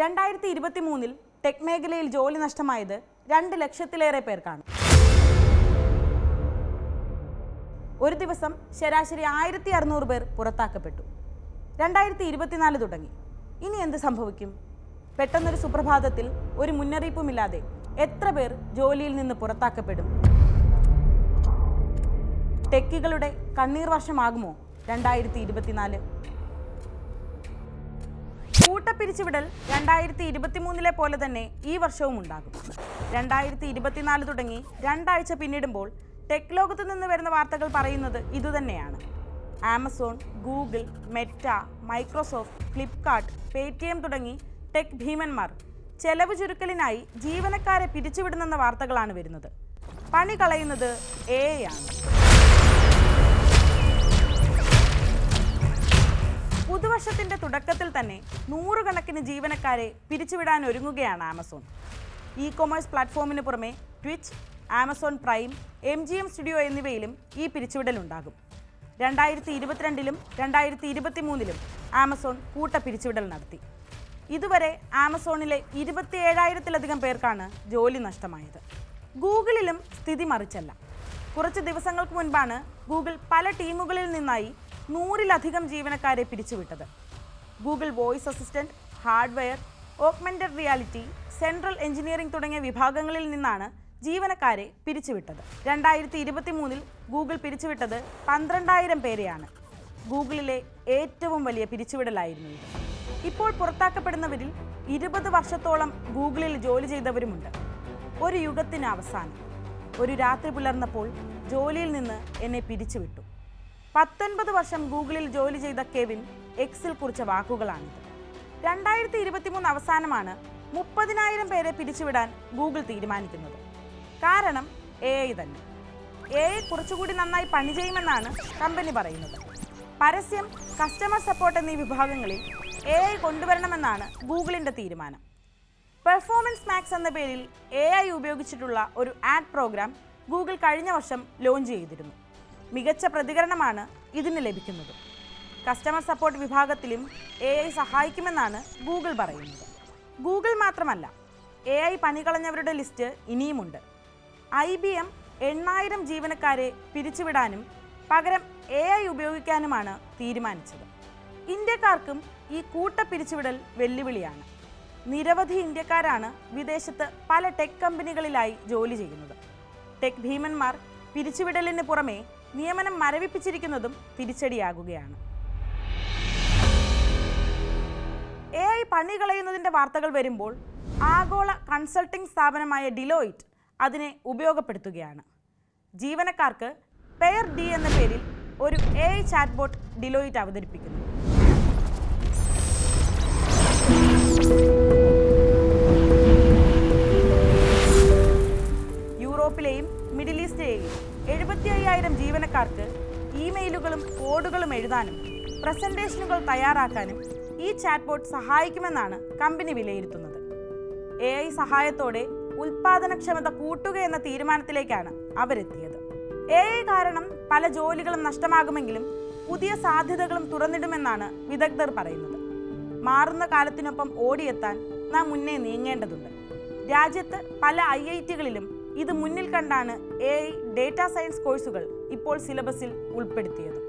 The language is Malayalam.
രണ്ടായിരത്തി ഇരുപത്തി മൂന്നിൽ ടെക് മേഖലയിൽ ജോലി നഷ്ടമായത് രണ്ട് ലക്ഷത്തിലേറെ പേർക്കാണ്. ഒരു ദിവസം ശരാശരി ആയിരത്തി അറുന്നൂറ് പേർ പുറത്താക്കപ്പെട്ടു. രണ്ടായിരത്തി ഇരുപത്തിനാല് തുടങ്ങി. ഇനി എന്ത് സംഭവിക്കും? പെട്ടെന്നൊരു സുപ്രഭാതത്തിൽ ഒരു മുന്നറിയിപ്പുമില്ലാതെ എത്ര പേർ ജോലിയിൽ നിന്ന് പുറത്താക്കപ്പെടും? ടെക്കുകളുടെ കണ്ണീർ വർഷമാകുമോ രണ്ടായിരത്തി ഇരുപത്തിനാല് കൂട്ടപ്പിരിച്ചുവിടൽ രണ്ടായിരത്തി ഇരുപത്തിമൂന്നിലെ പോലെ തന്നെ ഈ വർഷവും ഉണ്ടാകും. രണ്ടായിരത്തി ഇരുപത്തിനാല് തുടങ്ങി രണ്ടാഴ്ച പിന്നിടുമ്പോൾ ടെക് ലോകത്ത് നിന്ന് വരുന്ന വാർത്തകൾ പറയുന്നത് ഇതുതന്നെയാണ്. Amazon Google Meta Microsoft Flipkart Paytm തുടങ്ങി ടെക് ഭീമന്മാർ ചെലവ് ചുരുക്കലിനായി ജീവനക്കാരെ പിരിച്ചുവിടുന്നെന്ന വാർത്തകളാണ് വരുന്നത്. പണി കളയുന്നത് എ ആണ്. പുതുവർഷത്തിന്റെ തുടക്കത്തിൽ തന്നെ നൂറുകണക്കിന് ജീവനക്കാരെ പിരിച്ചുവിടാൻ ഒരുങ്ങുകയാണ് ആമസോൺ. ഇ കൊമേഴ്സ് പ്ലാറ്റ്ഫോമിന് പുറമെ Twitch Amazon Prime M G M studio എന്നിവയിലും ഈ പിരിച്ചുവിടലുണ്ടാകും. രണ്ടായിരത്തി ഇരുപത്തിരണ്ടിലും രണ്ടായിരത്തി ഇരുപത്തി മൂന്നിലും ആമസോൺ കൂട്ട പിരിച്ചുവിടൽ നടത്തി. ഇതുവരെ ആമസോണിലെ ഇരുപത്തി ഏഴായിരത്തിലധികം പേർക്കാണ് ജോലി നഷ്ടമായത്. ഗൂഗിളിലും സ്ഥിതി മറിച്ചല്ല. കുറച്ച് ദിവസങ്ങൾക്ക് മുൻപാണ് ഗൂഗിൾ പല ടീമുകളിൽ നിന്നായി നൂറിലധികം ജീവനക്കാരെ പിരിച്ചുവിട്ടത്. Google voice assistant hardware augmented reality central engineering തുടങ്ങിയ വിഭാഗങ്ങളിൽ നിന്നാണ് ജീവനക്കാരെ പിരിച്ചുവിട്ടത്. രണ്ടായിരത്തി ഇരുപത്തി മൂന്നിൽ ഗൂഗിൾ പിരിച്ചുവിട്ടത് പന്ത്രണ്ടായിരം പേരെയാണ്. ഗൂഗിളിലെ ഏറ്റവും വലിയ പിരിച്ചുവിടലായിരുന്നു ഇത്. ഇപ്പോൾ പുറത്താക്കപ്പെടുന്നവരിൽ ഇരുപത് വർഷത്തോളം ഗൂഗിളിൽ ജോലി ചെയ്തവരുമുണ്ട്. ഒരു യുഗത്തിന് അവസാനം. ഒരു രാത്രി പുലർന്നപ്പോൾ ജോലിയിൽ നിന്ന് എന്നെ പിരിച്ചുവിട്ടു. പത്തൊൻപത് വർഷം ഗൂഗിളിൽ ജോലി ചെയ്ത കെവിൻ എക്സിൽ കുറിച്ച വാക്കുകളാണിത്. രണ്ടായിരത്തി ഇരുപത്തിമൂന്ന് അവസാനമാണ് മുപ്പതിനായിരം പേരെ പിരിച്ചുവിടാൻ ഗൂഗിൾ തീരുമാനിക്കുന്നത്. കാരണം എ ഐ തന്നെ. എ ഐ കുറച്ചുകൂടി നന്നായി പണി ചെയ്യുമെന്നാണ് കമ്പനി പറയുന്നത്. പരസ്യം കസ്റ്റമർ സപ്പോർട്ട് എന്നീ വിഭാഗങ്ങളിൽ എ ഐ കൊണ്ടുവരണമെന്നാണ് ഗൂഗിളിന്റെ തീരുമാനം. പെർഫോമൻസ് മാക്സ് എന്ന പേരിൽ എ ഐ ഉപയോഗിച്ചിട്ടുള്ള ഒരു ആഡ് പ്രോഗ്രാം ഗൂഗിൾ കഴിഞ്ഞ വർഷം ലോഞ്ച് ചെയ്തിരുന്നു. മികച്ച പ്രതികരണമാണ് ഇതിന് ലഭിക്കുന്നത്. കസ്റ്റമർ സപ്പോർട്ട് വിഭാഗത്തിലും എ ഐ സഹായിക്കുമെന്നാണ് ഗൂഗിൾ പറയുന്നത്. ഗൂഗിൾ മാത്രമല്ല എ ഐ പണികളഞ്ഞവരുടെ ലിസ്റ്റ് ഇനിയുമുണ്ട്. ഐ ബി എം എണ്ണായിരം ജീവനക്കാരെ പിരിച്ചുവിടാനും പകരം എ ഐ ഉപയോഗിക്കാനുമാണ് തീരുമാനിച്ചത്. ഇന്ത്യക്കാർക്കും ഈ കൂട്ട പിരിച്ചുവിടൽ വെല്ലുവിളിയാണ്. നിരവധി ഇന്ത്യക്കാരാണ് വിദേശത്ത് പല ടെക് കമ്പനികളിലായി ജോലി ചെയ്യുന്നത്. ടെക് ഭീമന്മാർ പിരിച്ചുവിടലിന് പുറമെ നിയമനം മരവിപ്പിച്ചിരിക്കുന്നതും തിരിച്ചടിയാകുകയാണ്. ഐ പണി കളയുന്നതിന്റെ വാർത്തകൾ വരുമ്പോൾ ആഗോള കൺസൾട്ടിംഗ് സ്ഥാപനമായ ഡിലോയിറ്റ് അതിനെ ഉപയോഗപ്പെടുത്തുകയാണ്. ജീവനക്കാർക്ക് പെയർ ഡി എന്ന പേരിൽ ഒരു എ ഐ ചാറ്റ്ബോട്ട് ഡിലോയിറ്റ് അവതരിപ്പിക്കുന്നു. യൂറോപ്പിലെയും മിഡിൽ ഈസ്റ്റിലെയും എഴുപത്തി അയ്യായിരം ജീവനക്കാർക്ക് ഇമെയിലുകളും കോഡുകളും എഴുതാനും പ്രസന്റേഷനുകൾ തയ്യാറാക്കാനും ഈ ചാറ്റ്ബോട്ട് സഹായിക്കുമെന്നാണ് കമ്പനി വിലയിരുത്തുന്നത്. എ ഐ സഹായത്തോടെ ഉൽപാദനക്ഷമത കൂട്ടുക എന്ന തീരുമാനത്തിലേക്കാണ് അവരെത്തിയത്. എ ഐ കാരണം പല ജോലികളും നഷ്ടമാകുമെങ്കിലും പുതിയ സാധ്യതകളും തുറന്നിടുമെന്നാണ് വിദഗ്ധർ പറയുന്നത്. മാറുന്ന കാലത്തിനൊപ്പം ഓടിയെത്താൻ നാം മുന്നേ നീങ്ങേണ്ടതുണ്ട്. രാജ്യത്ത് പല ഐ ഐ ടികളിലും ഇത് മുന്നിൽ കണ്ടാണ് എ ഐ ഡേറ്റാ സയൻസ് കോഴ്സുകൾ ഇപ്പോൾ സിലബസിൽ ഉൾപ്പെടുത്തിയത്.